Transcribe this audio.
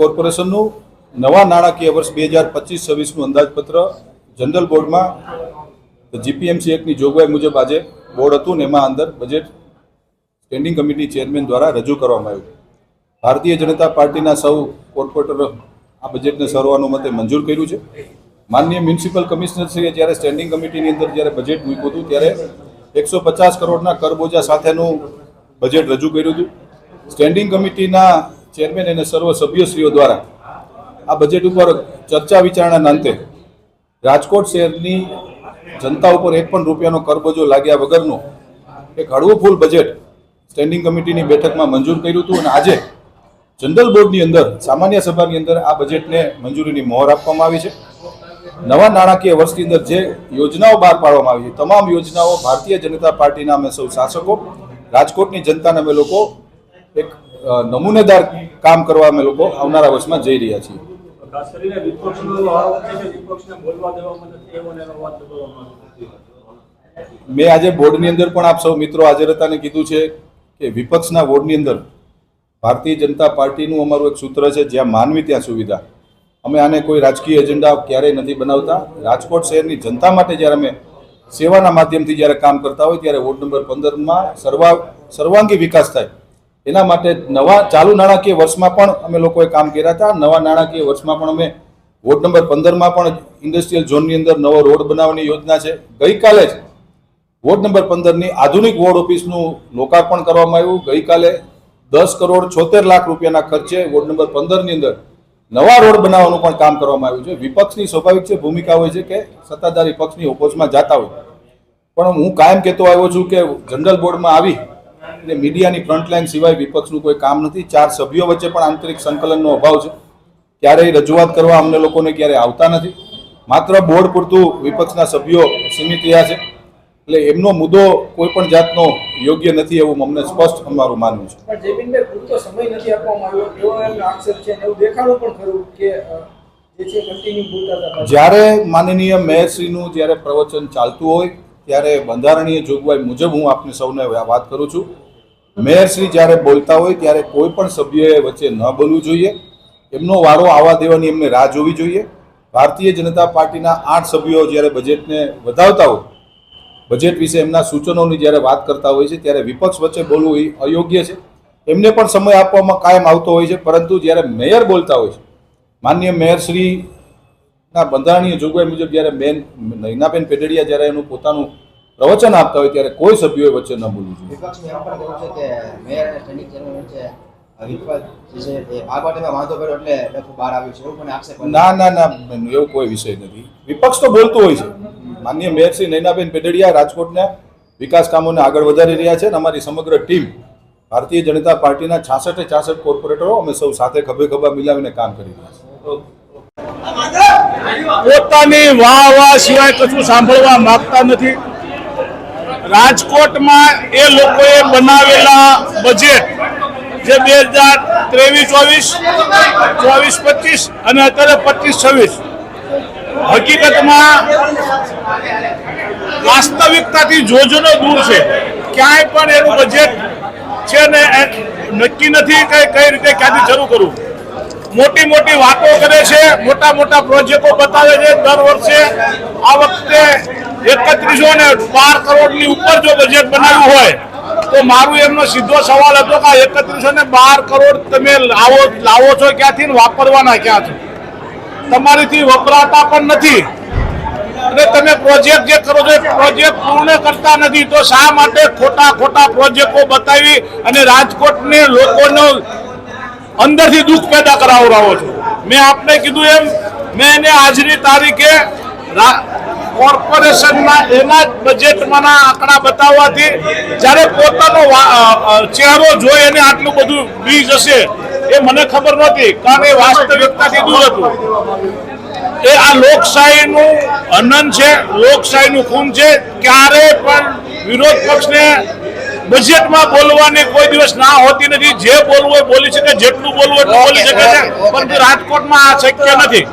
કોર્પોરેશનનું નવા નાણાકીય વર્ષ બે હજાર પચીસ છવ્વીસનું અંદાજપત્ર જનરલ બોર્ડમાં જીપીએમસી એક્ટની જોગવાઈ મુજબ આજે બોર્ડ હતું ને એમાં અંદર બજેટ સ્ટેન્ડિંગ કમિટી ચેરમેન દ્વારા રજૂ કરવામાં આવ્યું. ભારતીય જનતા પાર્ટીના સૌ કોર્પોરેટરો આ બજેટને સર્વાનુમતે મંજૂર કર્યું છે. માનનીય મ્યુનિસિપલ કમિશનરશ્રીએ જ્યારે સ્ટેન્ડિંગ કમિટીની અંદર જ્યારે બજેટ મૂક્યું હતું ત્યારે એકસો પચાસ કરોડના કરબોજા સાથેનું બજેટ રજૂ કર્યું હતું. સ્ટેન્ડિંગ કમિટીના ચેરમેન અને સર્વ સભ્યશ્રીઓ દ્વારા આ બજેટ ઉપર ચર્ચા વિચારણાના અંતે રાજકોટ શહેરની જનતા ઉપર એક પણ રૂપિયાનો કરબજો લાગ્યા વગરનું એક હળવું ફૂલ બજેટ સ્ટેન્ડિંગ કમિટીની બેઠકમાં મંજૂર કર્યું હતું અને આજે જનરલ બોર્ડની અંદર, સામાન્ય સભાની અંદર આ બજેટને મંજૂરીની મોહર આપવામાં આવી છે. નવા નાણાકીય વર્ષની અંદર જે યોજનાઓ બહાર પાડવામાં આવી છે, તમામ યોજનાઓ ભારતીય જનતા પાર્ટીના અમે સૌ શાસકો, રાજકોટની જનતાના અમે લોકો એક નમૂનેદાર કામ કરવા અમે લોકો આવનારા વર્ષમાં જઈ રહ્યા છીએ. મેં આજે બોર્ડની અંદર પણ આપ સૌ મિત્રો હાજર હતા અને કીધું છે કે વિપક્ષના બોર્ડની અંદર ભારતીય જનતા પાર્ટીનું અમારું એક સૂત્ર છે જ્યાં માનવી ત્યાં સુવિધા. અમે આને કોઈ રાજકીય એજન્ડા ક્યારેય નથી બનાવતા. રાજકોટ શહેરની જનતા માટે જ્યારે અમે સેવાના માધ્યમથી જ્યારે કામ કરતા હોય ત્યારે વોર્ડ નંબર પંદરમાં સર્વા સર્વાંગી વિકાસ થાય. એના માટે નવા ચાલુ નાણાકીય વર્ષમાં પણ અમે લોકોએ કામ કર્યા હતા. નવા નાણાકીય વર્ષમાં પણ અમે વોર્ડ નંબર પંદરમાં પણ ઇન્ડસ્ટ્રીયલ ઝોનની અંદર નવો રોડ બનાવવાની યોજના છે. ગઈકાલે જ વોર્ડ નંબર પંદરની આધુનિક વોર્ડ ઓફિસનું લોકાર્પણ કરવામાં આવ્યું. ગઈકાલે દસ કરોડ છોતેર લાખ રૂપિયાના ખર્ચે વોર્ડ નંબર પંદરની અંદર નવા રોડ બનાવવાનું પણ કામ કરવામાં આવ્યું છે. વિપક્ષની સ્વાભાવિક છે, ભૂમિકા હોય છે કે સત્તાધારી પક્ષની ઓપોઝમાં જાતા હોય. પણ હું કાયમ કહેતો આવ્યો છું કે જનરલ બોર્ડમાં આવી અને મીડિયાની ફ્રન્ટલાઈન સિવાય વિપક્ષનું કોઈ કામ નથી. ચાર સભ્યો વચ્ચે પણ આંતરિક સંકલનનો અભાવ છે. ક્યારેય રજૂઆત કરવા અમને લોકોને ક્યારેય આવતા નથી. માત્ર બોર્ડ પૂરતું વિપક્ષના સભ્યો સીમિત રહ્યા છે. એટલે એમનો મુદ્દો કોઈ પણ જાતનો યોગ્ય નથી એવું અમને સ્પષ્ટ અમારું માનવું છે. પણ જમીનભાઈ પૂરતો સમય નથી આપવામાં આવ્યો. એવો એમનો આક્ષેપ છે એવું દેખાડું પણ ખરું કે અ, જે છે કન્ટિન્યુ બોલતા હતા જ્યારે માનનીય મેયરશ્રીનું જ્યારે પ્રવચન ચાલતું હોય ત્યારે બંધારણીય જોગવાઈ મુજબ હું આપને સૌને વાત કરું છું. મેયરશ્રી જ્યારે બોલતા હોય ત્યારે કોઈ પણ સભ્ય વચ્ચે ન બોલવું જોઈએ. એમનો વારો આવવા દેવાની એમને રાહ જોવી જોઈએ. ભારતીય જનતા પાર્ટીના આઠ સભ્યો જ્યારે બજેટને વધાવતા હોય, બજેટ વિશે એમના સૂચનોની જ્યારે વાત કરતા હોય છે, ત્યારે વિપક્ષ વચ્ચે બોલવું એ અયોગ્ય છે. એમને પણ સમય આપવામાં કાયમ આવતો હોય છે, પરંતુ જ્યારે મેયર બોલતા હોય છે માન્ય મેયરશ્રીના બંધારણીય જોગવાઈ મુજબ જ્યારે બેન નૈનાબેન પેડડિયા જ્યારે એનું પોતાનું પ્રવચન આપતા હોય ત્યારે કોઈ સભ્યોએ વચ્ચે ન બોલવું જોઈએ. વિપક્ષનું એમ પણ કહ્યું છે કે મેયર અને સ્ટેન્ડિંગ ચેરમેન વચ્ચે વિપક્ષ જે છે એ આ બાબતમાં વાંધો કર્યો એટલે ડખું બહાર છે એવું ના ના ના એવો કોઈ વિષય નથી. વિપક્ષ તો બોલતું હોય છે. માન્ય મેયર શ્રી નૈનાબેન પેડડિયા રાજકોટના વિકાસ કામોને આગળ વધારી રહ્યા છે અને અમારી સમગ્ર ટીમ ભારતીય જનતા પાર્ટીના છાસઠે છાસઠ કોર્પોરેટરો અમે સૌ સાથે ખભે ખભા મિલાવીને કામ કરી રહ્યા છીએ. પોતાની વાહ વાહ સિવાય કશું સાંભળવા માંગતા નથી. રાજકોટમાં એ લોકોએ બનાવેલા બજેટ જે બે હજાર ત્રેવીસ, ચોવીસ ચોવીસ, પચીસ અને અત્યારે પચીસ, છવ્વીસ. હકીકતમાં વાસ્તવિકતાથી જોજનો દૂર છે. ક્યાંય પણ એનું બજેટ છે ને નક્કી નથી કે કઈ રીતે ક્યાંથી શરૂ કરવું. મોટી મોટી વાતો કરે છે, મોટા મોટા પ્રોજેક્ટો બતાવે છે. દર વર્ષે આ વખતે એકત્રીસો ને બાર કરોડની ઉપર જો બજેટ બનાવ્યું હોય, તો મારું એમનો સીધો સવાલ હતો કે એકત્રીસો ને બાર કરોડ તમે લાવો લાવો છો ક્યાંથી વાપરવાના ક્યાં છો? તમારીથી વપરાતા પણ નથી. અને તમે પ્રોજેક્ટ જે કરો છો, એ પ્રોજેક્ટ પૂર્ણ કરતા નથી. તો શા માટે ખોટા ખોટા પ્રોજેક્ટો બતાવી અને રાજકોટને લોકોનો અંદરથી દુઃખ પેદા કરાવડાવો છો? મેં આપને કીધું એમ, મેં એને આજની તારીખે કોર્પોરેશનના એના જ બજેટમાંના આંકડા બતાવવાથી જ્યારે પોતાનો ચહેરો જોઈ એને આટલું બધું બી જશે એ મને ખબર નહોતી કારણ એ વાસ્તવિકતાથી દૂર હતું. એ આ લોકશાહીનું હનન છે લોકશાહીનું ખૂન છે ક્યારે પણ વિરોધ પક્ષને બજેટમાં બોલવાની કોઈ દિવસ ના હોતી નથી. જે બોલવું હોય બોલી શકે જેટલું બોલવું હોય એટલું બોલી શકે છે પરંતુ રાજકોટમાં આ શક્ય નથી.